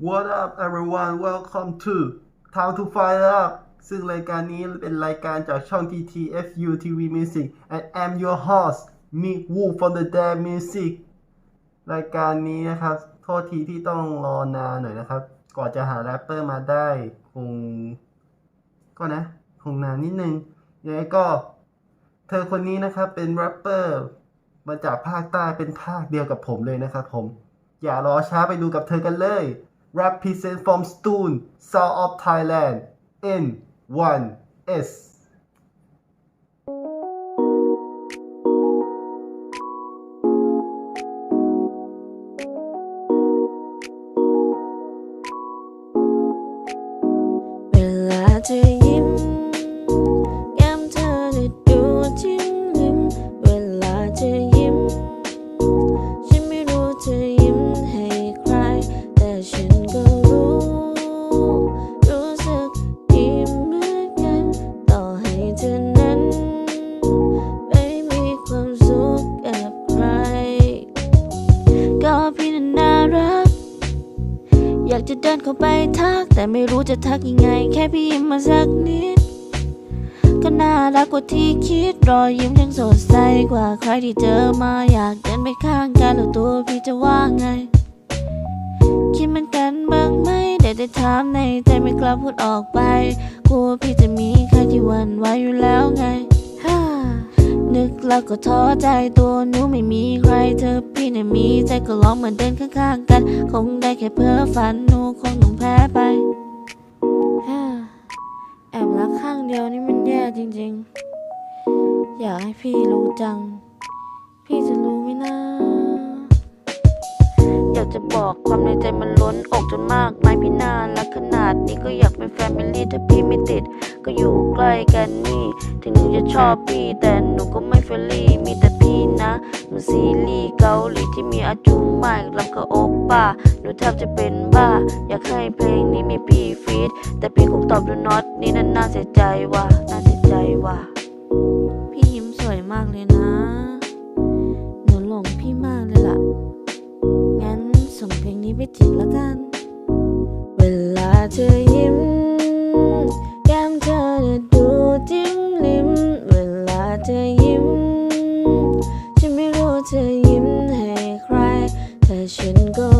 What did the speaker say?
What up everyone welcome to Time to Find Out ซึ่งรายการนี้เป็นรายการจากช่อง TTFU TV Music and I'm your host Mick Wu from the Damn Music รายการนี้นะครับ โทษทีที่ต้องรอนานหน่อยนะครับ ก่อนจะหาแรปเปอร์มาได้ คง ก็นะ คงนานนิดนึงยังไงก็ เธอคนนี้นะครับเป็นแรปเปอร์ มาจากภาคใต้เป็นภาคเดียวกับผมเลยนะครับผม อย่ารอช้าไปดูกับเธอกันเลย represent from Stone, south of Thailand, in 1S. Melody รัก อยากจะเดินเข้าไปทัก แต่ไม่รู้จะทักยังไง แค่พี่ยิ้มมาสักนิด ก็น่ารักกว่าที่คิด รอยยิ้มยังสดใสกว่าใครที่เจอมา อยากเดินไปข้างกันแล้วตัวพี่จะว่าไง คิดเหมือนกันบ้างไหมได้แต่ถามในใจไม่กล้าพูดออกไปกลัวพี่จะมีใครที่หวันไหวอยู่แล้วไงฮ่านึกแล้วก็ท้อใจตัวหนูไม่มีใคร เธอพี่น่ะมีใจก็ลองเหมือนเดินข้างๆกัน คงได้แค่เพ้อฝันหนูคงต้องแพ้ไปฮ่าแอบรักข้างเดียวนี่มันแย่จริงๆ อยากให้พี่รู้จัง พี่จะรู้ไหมนะอยากจะบอกความในใจมันล้นอกจนมากมายพี่นานและ นาดนี้ก็อยากเป็นแฟมิลี่ถ้าพี่ไม่ติด ก็อยู่ใกล้กันนี่ ถึงหนูจะชอบพี่แต่หนูก็ไม่เฟรนลี่ มีแต่พี่นะหมือนซีรีส์เกาหลีที่มีอาจูมากลำกับโอปป้าหนูแทบจะเป็นบ้า อยากให้เพลงนี้มีพี่ฟีดแต่พี่คงตอบดูน็อตนี่นั่นน่าเสียใจว่ะน่าเสียใจว่ะพี่ยิ้มสวยมากเลยนะ หนูหลงพี่มากเลยล่ะงั้นส่งเพลงนี้ไปจีบแล้วกัน ธอยิ้มให้ใคร แต่ฉันก็